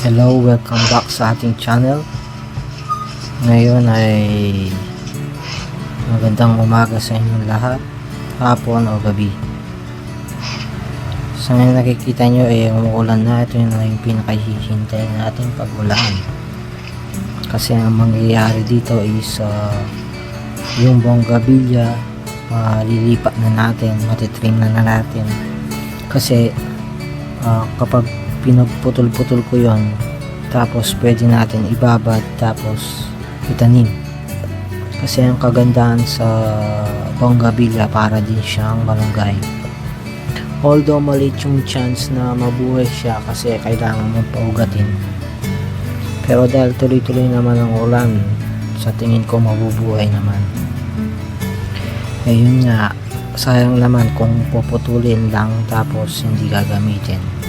Hello, welcome back sa ating channel. Ngayon ay magandang umaga sa inyong lahat, hapon o gabi. Sa ngayon nakikita nyo ay umuulan na, ito yung, yung pinakahihintay natin pag-ulan. Kasi ang mangyayari dito is uh, yung bonggabilya malilipat na natin, matitrim na na natin. Kasi ah, kapag pinagputol-putol ko yon tapos pwede natin ibabad tapos itanim. Kasi ang kagandahan sa bonggabilya para din siyang malunggay. Although maliit yung chance na mabuhay siya kasi kailangan mong paugatin. Pero dahil tuloy-tuloy naman ang ulan sa tingin ko mabubuhay naman. Ayun nga sayang naman kung puputulin lang tapos hindi gagamitin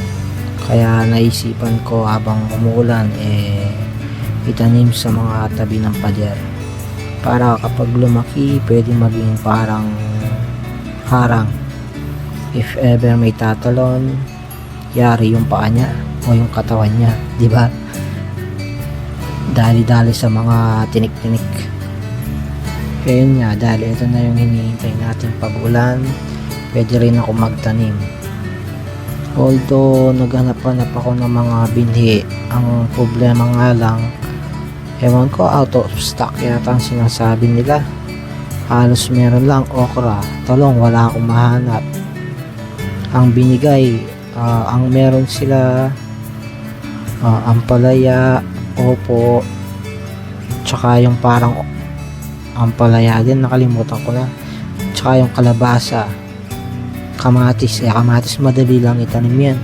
kaya naisipan ko habang umuulan eh itanim sa mga tabi ng pader. Para kapag lumaki pwede maging parang harang. If ever may tatalon yari yung paa niya o yung katawan niya di ba? Dali-dali sa mga tinik-tinik. Kaya nga dahil ito na yung hinihintay natin pag-ulan pwede rin ako magtanim Although naghanap-hanap ako ng mga binhi, ang problema nga lang, ewan ko out of stock yata ang sinasabi nila. Halos meron lang okra, talong wala akong mahanap. Ang binigay, ah, ang meron sila ah, ampalaya, opo, tsaka yung parang ampalaya din, nakalimutan ko na. Tsaka yung kalabasa kamatis. Eh, kamatis madali lang itanim yan.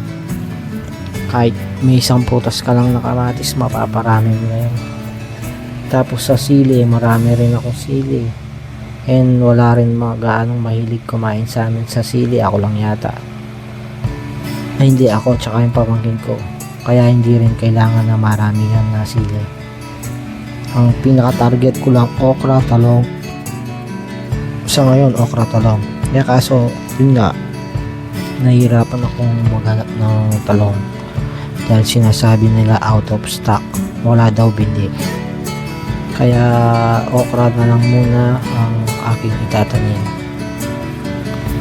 Kahit may isang prutas ka lang na kamatis, mapaparami mo na yan. Tapos sa sili, marami rin akong sili. And wala rin mga gaanong mahilig kumain sa amin sa sili. Ako lang yata. Ay, hindi ako, tsaka yung pamangkin ko. Kaya hindi rin kailangan na marami yan na sili. Ang pinaka-target ko lang, okra, talong. Sa ngayon, okra, talong. Kaya kaso, yun nga, nahihirapan akong maghanap ng talong dahil sinasabi nila out of stock. Wala daw bindi. Kaya okra na lang muna ang aking itatanim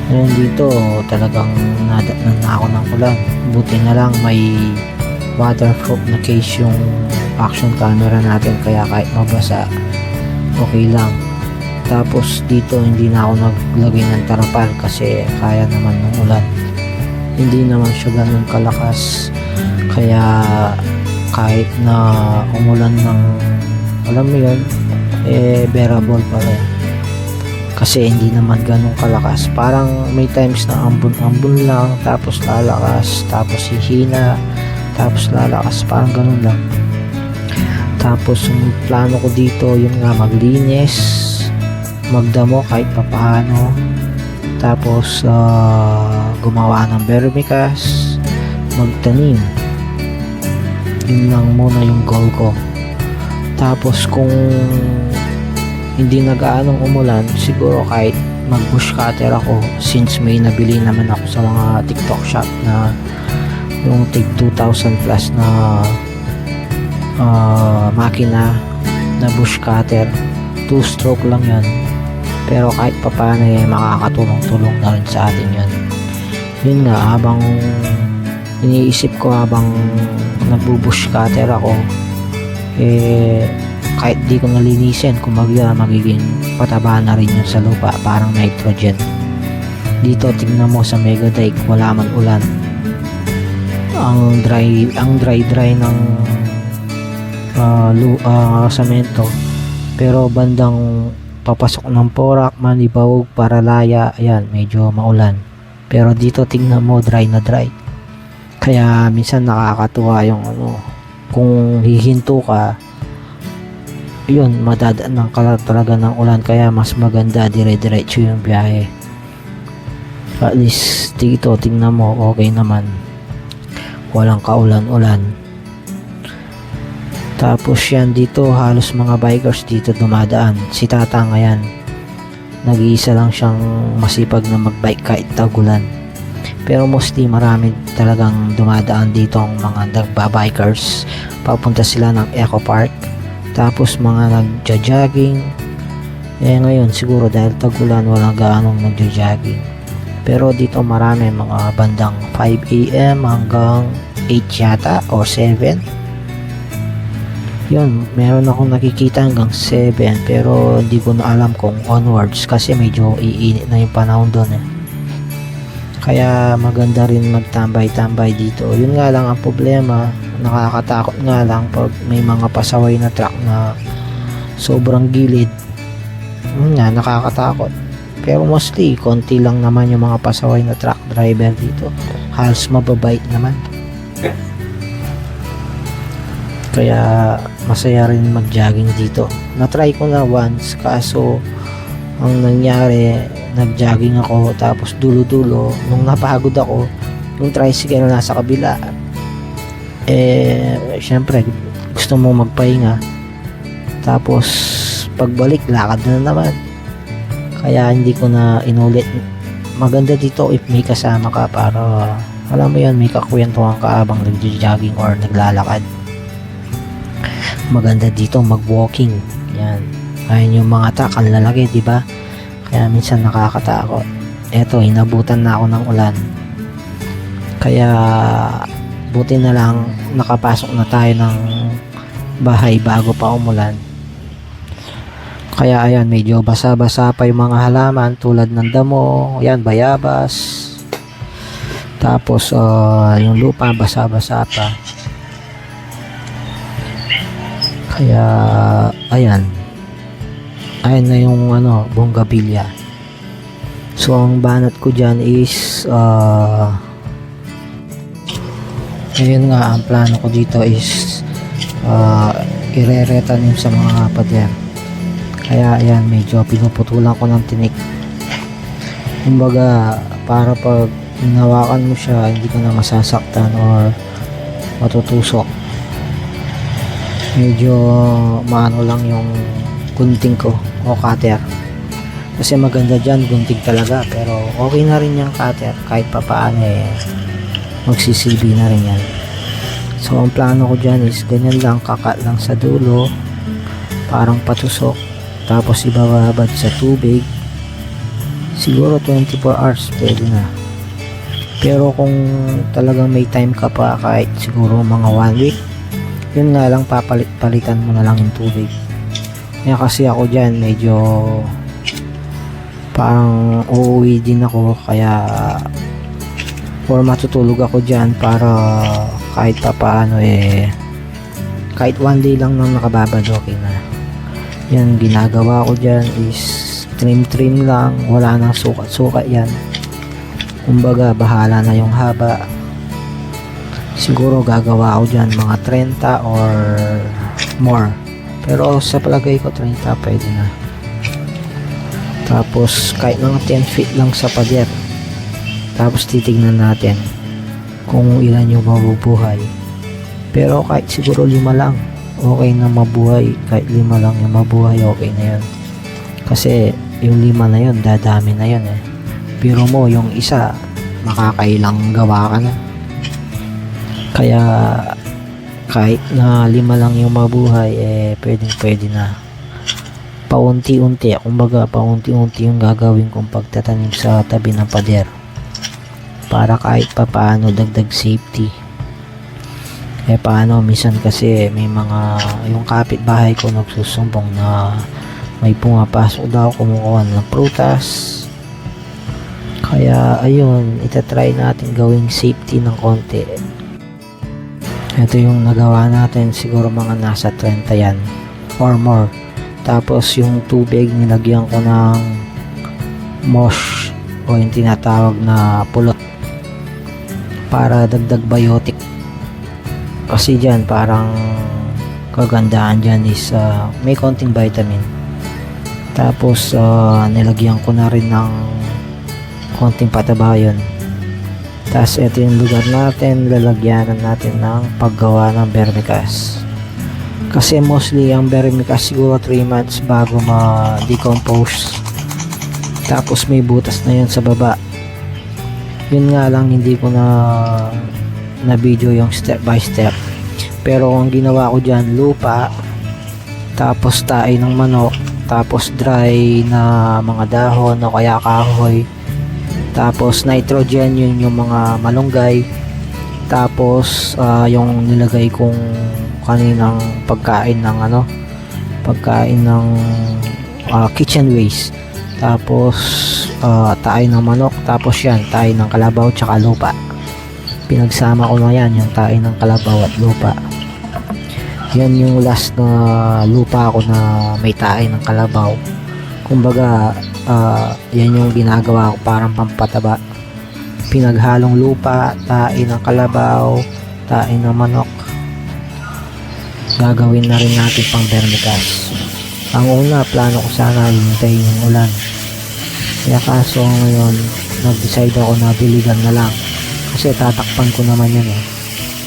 ngayon dito talagang nadatnan na ako ng ulan. Buti na lang may waterproof na case yung action camera natin kaya kahit mabasa okay lang. Tapos dito hindi na ako naglagay ng tarapal kasi kaya naman ng ulan. Hindi naman siya ganun kalakas. Kaya kahit na umulan ng alam mo yun, eh bearable pa rin. Kasi hindi naman ganun kalakas. Parang may times na ambon-ambon lang, tapos lalakas, tapos hihina, tapos lalakas. Parang ganun lang. Tapos yung plano ko dito, yun nga maglinis, magdamo kahit papaano tapos ah, gumawa ng vermicast magtanim. Yun lang muna yung goal ko. Tapos kung hindi nag-aanong umulan siguro kahit mag bush cutter ako since may nabili naman ako sa mga tiktok shop na yung tig 2,000 plus na ah, makina na bush cutter 2 stroke lang yan pero kahit papaano eh makakatulong-tulong na rin sa atin yun yun nga habang iniisip ko habang nagbubush cutter ako eh kahit di ko nalinisin kumbaga magiging pataba na rin yun sa lupa parang nitrogen dito tingnan mo sa mega dike wala man ulan ang dry ang dry dry ng ah, lu, ah, semento pero bandang papasok ng porak, manibawog, paralaya, ayan, medyo maulan. Pero dito tingnan mo, dry na dry. Kaya minsan nakakatuwa yung ano, kung hihinto ka, yun, madadaan ka talaga ng ulan kaya mas maganda dire-diretso yung biyahe. At least dito, tingnan mo, okay naman. Walang kaulan-ulan. Tapos yan dito, halos mga bikers dito dumadaan. Si Tata ngayon, nag-iisa lang siyang masipag na magbike kahit tagulan. Pero mostly marami talagang dumadaan dito ang mga nagbabikers. Papunta sila ng Eco Park. Tapos mga nagja-jogging. Eh ngayon siguro dahil tagulan walang gaanong nagja-jogging. Pero dito marami mga bandang 5 a.m. hanggang 8 yata or 7. Yun, meron akong nakikita hanggang 7 pero hindi ko na alam kung onwards kasi medyo iinit na yung panahon doon eh. Kaya maganda rin magtambay-tambay dito. Yun nga lang ang problema, nakakatakot nga lang pag may mga pasaway na truck na sobrang gilid. Yun nga, nakakatakot. Pero mostly, konti lang naman yung mga pasaway na truck driver dito. Halos mababait naman. Kaya masaya rin mag-jogging dito. Na-try ko na once kaso ang nangyari nag-jogging ako tapos dulo-dulo nung napagod ako yung tricycle na nasa kabila eh syempre gusto mo magpahinga. Tapos pagbalik lakad na naman. Kaya hindi ko na inulit. Maganda dito if may kasama ka para alam mo yan may kakwentuhan ka habang nag-jogging or naglalakad maganda dito mag-walking. Yan. Ayun yung mga truck ang lalaki di ba? Kaya minsan nakakatakot. Eto inabutan na ako ng ulan. Kaya buti na lang nakapasok na tayo ng bahay bago pa umulan. Kaya ayan medyo basa-basa pa yung mga halaman tulad ng damo. Yan bayabas. Tapos ah, yung lupa basa-basa pa kaya ayan. Ayan na yung ano bonggabilya. So ang banat ko dyan is ah ayun nga ang plano ko dito is uh, ireretanim sa mga pader. Kaya ayan medyo pinuputulan ko ng tinik. Kumbaga para pag hinawakan mo siya hindi ka na masasaktan or matutusok medyo maano lang yung gunting ko o cutter. Kasi maganda dyan gunting talaga pero okay na rin yung cutter. Kahit papaano eh magsisilbi na rin yan. So ang plano ko dyan is ganyan lang kakat lang sa dulo parang patusok tapos ibababad sa tubig. Siguro 24 hours pwede na. Pero kung talagang may time ka pa kahit siguro mga 1 week yun nga lang papalit-palitan mo na lang yung tubig. Kaya kasi ako dyan medyo parang uuwi din ako. Kaya or matutulog ako dyan para kahit pa paano eh kahit one day lang nang nakababad okay na. Yan ginagawa ko dyan is trim trim lang. Wala nang sukat sukat yan. Kumbaga bahala na yung haba siguro gagawa ako dyan mga 30 or more pero sa palagay ko 30 pwede na tapos kahit mga 10 feet lang sa pader tapos titignan natin kung ilan yung mabubuhay. Pero kahit siguro lima lang, okay na mabuhay. Kahit lima lang yung mabuhay, okay na yun. Kasi yung lima na yun, dadami na yun eh. Pero mo, yung isa, makakailang gawa ka na. Kaya kahit na lima lang yung mabuhay, eh pwedeng pwede na. Paunti-unti, kumbaga paunti-unti yung gagawin kong pagtatanim sa tabi ng pader. Para kahit pa paano dagdag safety. Eh paano minsan kasi may mga yung kapitbahay ko nagsusumbong na may pumapasok daw kumukuha ng prutas. Kaya ayun itatry natin gawing safety ng konti ito yung nagawa natin siguro mga nasa 30 yan or more. Tapos yung tubig nilagyan ko ng mosh o yung tinatawag na pulot para dagdag biotic. Kasi dyan parang kagandahan dyan is uh, may konting vitamin. Tapos uh, nilagyan ko na rin ng konting pataba yun tapos ito yung lugar natin lalagyanan natin ng paggawa ng vermicast kasi mostly ang vermicast siguro 3 months bago ma-decompose. Tapos may butas na yun sa baba. Yun nga lang hindi ko na na video yung step by step. Pero ang ginawa ko dyan lupa tapos tae ng manok tapos dry na mga dahon o kaya kahoy tapos nitrogen yun yung mga malunggay. Tapos ah, yung nilagay kong kaninang pagkain ng ano pagkain ng ah, kitchen waste. Tapos uh, tayo ng manok. Tapos yan tayo ng kalabaw tsaka lupa. Pinagsama ko na yan yung tayo ng kalabaw at lupa. Yan yung last na lupa ko na may tayo ng kalabaw. Kumbaga ah, yan yung ginagawa ko parang pampataba. Pinaghalong lupa tayo ng kalabaw tayo ng manok. Gagawin na rin natin pang vermicast ang una plano ko sana hintayin yung ulan. Kaya kaso ngayon nag-decide ako na biligan na lang. Kasi tatakpan ko naman yan eh.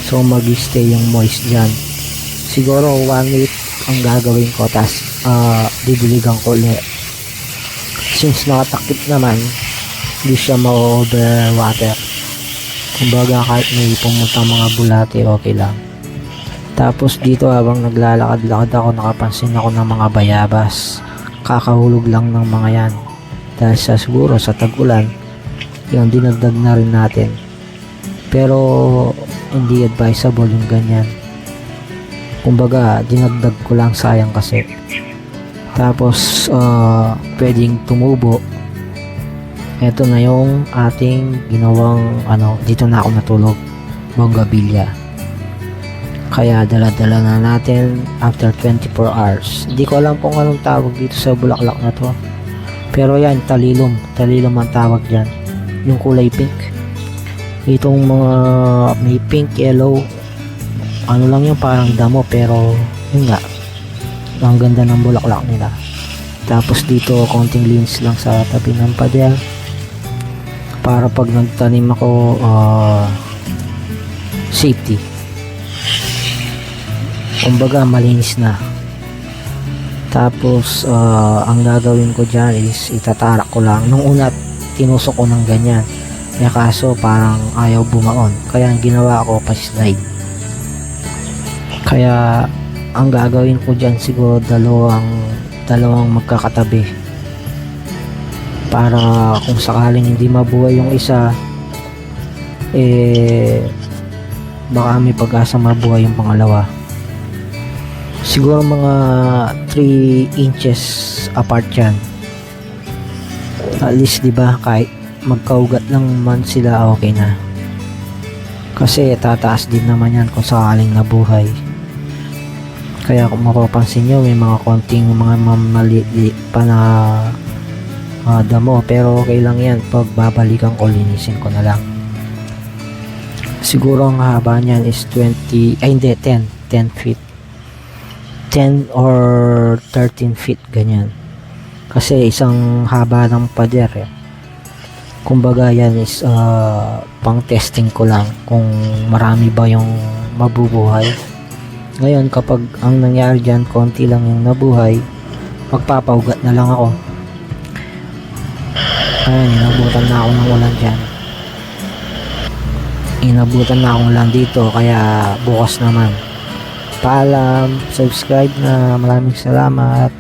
So mag stay yung moist dyan. Siguro one week ang gagawin ko tas uh, didiligan ko ulit since nakatakip naman hindi siya ma-over water kumbaga kahit may pumunta mga bulate okay lang. Tapos dito habang naglalakad-lakad ako nakapansin ako ng mga bayabas. Kakahulog lang ng mga yan. Dahil sa siguro sa tag-ulan yun dinagdag na rin natin. Pero hindi advisable yung ganyan. Kumbaga dinagdag ko lang sayang kasi tapos uh, pwedeng tumubo. Eto na yung ating ginawang ano dito na ako natulog. Bonggabilya. Kaya dala-dala na natin after 24 hours. Hindi ko alam kung anong tawag dito sa bulaklak na to. Pero yan talilom. Talilom ang tawag dyan. Yung kulay pink. Itong mga may pink yellow. Ano lang yung parang damo pero ang ganda ng bulaklak nila. Tapos dito konting lins lang sa tabi ng pader para pag nagtanim ako ah, safety. Kumbaga malinis na. Tapos ah, ang gagawin ko dyan is itatarak ko lang. Nung una tinusok ko ng ganyan. Kaya kaso parang ayaw bumaon. Kaya ang ginawa ko pa slide kaya ang gagawin ko dyan siguro dalawang dalawang magkakatabi. Para kung sakaling hindi mabuhay yung isa eh baka may pag-asa mabuhay yung pangalawa. Siguro mga 3 inches apart yan. At least di ba kahit magkaugat lang man sila okay na. Kasi tataas din naman yan kung sakaling nabuhay kaya kung mapapansin nyo may mga konting mga mamaliit pa na mga damo. Pero okay lang yan. Pag babalikan ko linisin ko na lang. Siguro ang haba niyan is 20 ay hindi 10 10 feet. 10 or 13 feet ganyan. Kasi isang haba ng pader eh. kumbaga yan is uh, pang testing ko lang kung marami ba yung mabubuhay ngayon kapag ang nangyari dyan konti lang yung nabuhay magpapaugat na lang ako. Ayun inabutan na ako ng ulan dyan. Inabutan na akong ulan dito kaya bukas naman. Paalam subscribe na maraming salamat